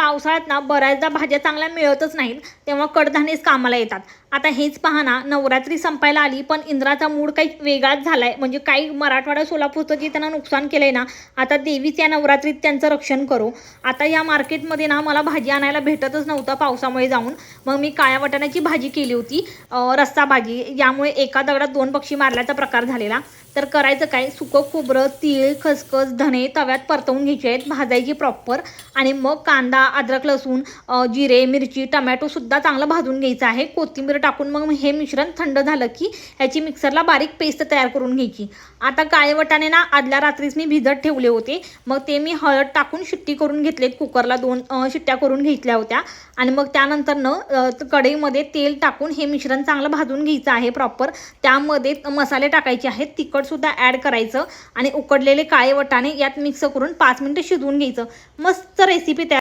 पावसाळ्यात ना बऱ्याचदा भाज्या चांगल्या मिळतच नाहीत तेव्हा कडधान्यच कामाला येतात. आता हेच पहा ना नवरात्री संपायला आली पण इंद्राचा मूड काही वेगळाच झालाय. म्हणजे काही मराठवाडा सोलापूरचं जे त्यांना नुकसान केलंय ना आता देवीच या नवरात्रीत त्यांचं रक्षण करो. आता या मार्केटमध्ये ना मला भाजी आणायला भेटतच नव्हतं पावसामुळे जाऊन. मग मी काळ्या वाटाण्याची भाजी केली होती रस्सा भाजी. यामुळे एका दगडात दोन पक्षी मारल्याचा प्रकार झालेला. तर करायचं काय? सुकं खोबरं तीळ खसखस धणे तव्यात परतवून घ्यायचे आहेत भाजायची प्रॉपर आणि मग कांदा अद्रक लसूण जिरे मिरची टमॅटोसुद्धा चांगलं भाजून घ्यायचं आहे. कोथिंबीर टाकून मग हे मिश्रण थंड झालं की ह्याची मिक्सरला बारीक पेस्ट तयार करून घ्यायची. आता काळे वटाणे ना आदल्या रात्रीच मी भिजत ठेवले होते. मग ते मी हळद टाकून शिट्टी करून घेतलेत. कुकरला दोन शिट्ट्या करून घेतल्या होत्या. आणि मग त्यानंतर न कढईमध्ये तेल टाकून हे मिश्रण चांगलं भाजून घ्यायचं आहे प्रॉपर. त्यामध्ये मसाले टाकायचे आहेत. तिखटसुद्धा ॲड करायचं आणि उकडलेले काळे वटाणे यात मिक्स करून पाच मिनटं शिजवून घ्यायचं. मस्त रेसिपी तयार